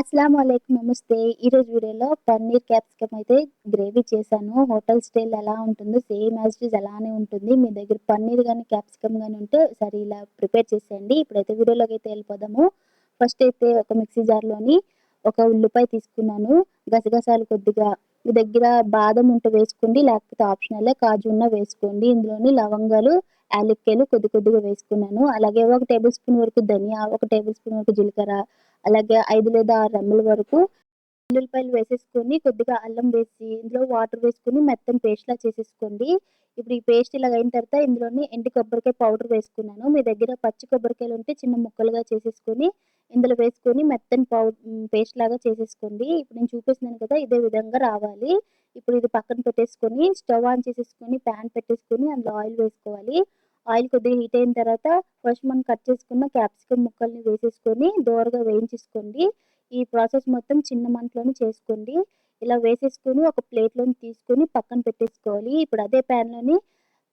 అస్సలం అయికం నమస్తే ఈరోజు వీడియోలో పన్నీర్ క్యాప్సికమ్ అయితే గ్రేవీ చేశాను. హోటల్ స్టైల్ ఎలా ఉంటుందో సేమ్ యాజ్ ఇట్ అలానే ఉంటుంది. మీ దగ్గర పన్నీర్ కానీ క్యాప్సికమ్ కానీ ఉంటే సరే ఇలా ప్రిపేర్ చేసేయండి. ఇప్పుడైతే వీడియోలోకి అయితే వెళ్ళిపోదాము. ఫస్ట్ అయితే ఒక మిక్సీ జార్లోని ఒక ఉల్లిపాయ తీసుకున్నాను. గసగసాలు కొద్దిగా మీ దగ్గర బాదం ఉంటే వేసుకోండి లేకపోతే ఆప్షనల్ కాజు ఉన్న వేసుకోండి. ఇందులోని లవంగాలు యాలక్కాయలు కొద్ది కొద్దిగా వేసుకున్నాను. అలాగే ఒక టేబుల్ స్పూన్ వరకు ధనియా ఒక టేబుల్ స్పూన్ వరకు జీలకర్ర అలాగే ఐదు లేదా ఆరు రెమ్మల వరకు ఉల్లిపాయలు వేసేసుకొని కొద్దిగా అల్లం వేసి ఇందులో వాటర్ వేసుకొని మెత్తం పేస్ట్లా చేసేసుకోండి. ఇప్పుడు ఈ పేస్ట్ ఇలా అయిన తర్వాత ఇందులోని ఎండి కొబ్బరికాయ పౌడర్ వేసుకున్నాను. మీ దగ్గర పచ్చి కొబ్బరికాయలు ఉంటే చిన్న ముక్కలుగా చేసేసుకొని ఇందులో వేసుకొని మెత్తని పౌడర్ పేస్ట్ లాగా చేసేసుకోండి. ఇప్పుడు నేను చూపిస్తున్నాను కదా ఇదే విధంగా రావాలి. ఇప్పుడు ఇది పక్కన పెట్టేసుకొని స్టవ్ ఆన్ చేసేసుకొని ప్యాన్ పెట్టేసుకొని అందులో ఆయిల్ వేసుకోవాలి. ఆయిల్ కొద్దిగా హీట్ అయిన తర్వాత ఫస్ట్ మనం కట్ చేసుకున్న క్యాప్సికమ్ ముక్కల్ని వేసేసుకొని దోరగా వేయించేసుకోండి. ఈ ప్రాసెస్ మొత్తం చిన్న మంటలోనే చేసుకోండి. ఇలా వేసేసుకొని ఒక ప్లేట్లోని తీసుకొని పక్కన పెట్టేసుకోవాలి. ఇప్పుడు అదే ప్యాన్లోని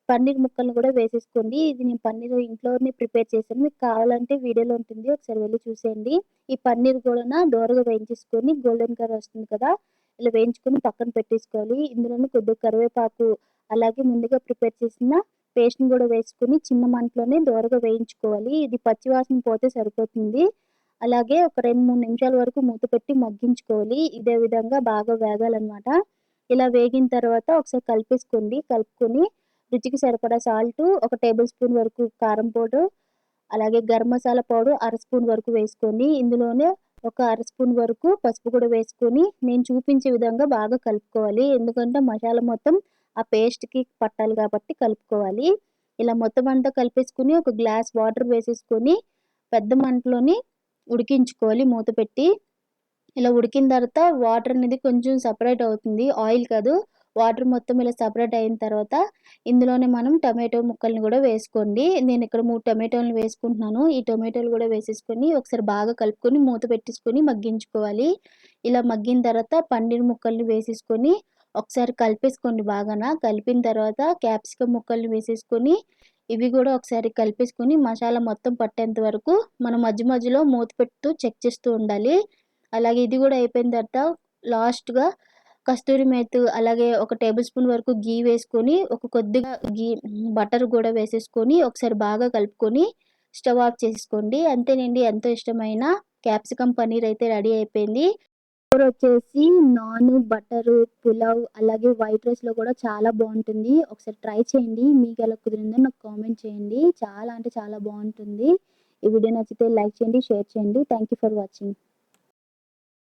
పన్నీర్ ముక్కలను కూడా వేసేసుకోండి. ఇది నేను పన్నీర్ ఇంట్లోనే ప్రిపేర్ చేశాను. మీకు కావాలంటే వీడియోలో ఉంటుంది. ఒకసారి వెళ్ళి చూసేయండి. ఈ పన్నీర్ కూడా దోరగా వేయించేసుకొని గోల్డెన్ కలర్ వస్తుంది కదా ఇలా వేయించుకొని పక్కన పెట్టేసుకోవాలి. ఇందులోనే కొద్దిగా కరివేపాకు అలాగే ముందుగా ప్రిపేర్ చేసిన పేస్ట్ని కూడా వేసుకుని చిన్న మంటలోనే దోరగా వేయించుకోవాలి. ఇది పచ్చివాసన పోతే సరిపోతుంది. అలాగే ఒక రెండు మూడు నిమిషాల వరకు మూత పెట్టి మగ్గించుకోవాలి. ఇదే విధంగా బాగా వేగాలన్నమాట. ఇలా వేగిన తర్వాత ఒకసారి కలిపేసుకోండి. కలుపుకొని రుచికి సరిపడా సాల్ట్ ఒక టేబుల్ స్పూన్ వరకు కారం పౌడర్ అలాగే గరం మసాలా పౌడర్ అర స్పూన్ వరకు వేసుకొని ఇందులోనే ఒక అర స్పూన్ వరకు పసుపు కూడా వేసుకొని నేను చూపించే విధంగా బాగా కలుపుకోవాలి. ఎందుకంటే మసాలా మొత్తం ఆ పేస్ట్కి పట్టాలి కాబట్టి కలుపుకోవాలి. ఇలా మొత్తం అంతా కలిపేసుకుని ఒక గ్లాస్ వాటర్ వేసేసుకొని పెద్ద మంటలోని ఉడికించుకోవాలి మూత పెట్టి. ఇలా ఉడికిన తర్వాత వాటర్ అనేది కొంచెం సపరేట్ అవుతుంది. ఆయిల్ కాదు. వాటర్ మొత్తం ఇలా సపరేట్ అయిన తర్వాత ఇందులోనే మనం టమాటో ముక్కల్ని కూడా వేసుకోండి. నేను ఇక్కడ మూడు టమాటోలను వేసుకుంటున్నాను. ఈ టమాటోలు కూడా వేసేసుకొని ఒకసారి బాగా కలుపుకొని మూత పెట్టేసుకొని మగ్గించుకోవాలి. ఇలా మగ్గిన తర్వాత పన్నీర్ ముక్కల్ని వేసేసుకొని ఒకసారి కలిపేసుకోండి బాగా కలిపిన తర్వాత క్యాప్సికమ్ ముక్కల్ని వేసేసుకొని ఇవి కూడా ఒకసారి కలిపేసుకొని మసాలా మొత్తం పట్టేంత వరకు మనం మధ్య మధ్యలో మూత పెడుతూ చెక్ చేస్తూ ఉండాలి. అలాగే ఇది కూడా అయిపోయిన తర్వాత లాస్ట్గా కస్తూరి మేతు అలాగే ఒక టేబుల్ స్పూన్ వరకు గీ వేసుకొని ఒక కొద్దిగా గీ బటర్ కూడా వేసేసుకొని ఒకసారి బాగా కలుపుకొని స్టవ్ ఆఫ్ చేసుకోండి అంతేనండి ఎంతో ఇష్టమైన క్యాప్సికమ్ పన్నీర్ అయితే రెడీ అయిపోయింది. కూర వచ్చేసి నాన్ బటర్ పులావ్ అలాగే వైట్ రైస్లో కూడా చాలా బాగుంటుంది. ఒకసారి ట్రై చేయండి. మీకు ఎలా కుదిరిందో నాకు కామెంట్ చేయండి. చాలా అంటే చాలా బాగుంటుంది. ఈ వీడియో నచ్చితే లైక్ చేయండి షేర్ చేయండి. Thank you for watching.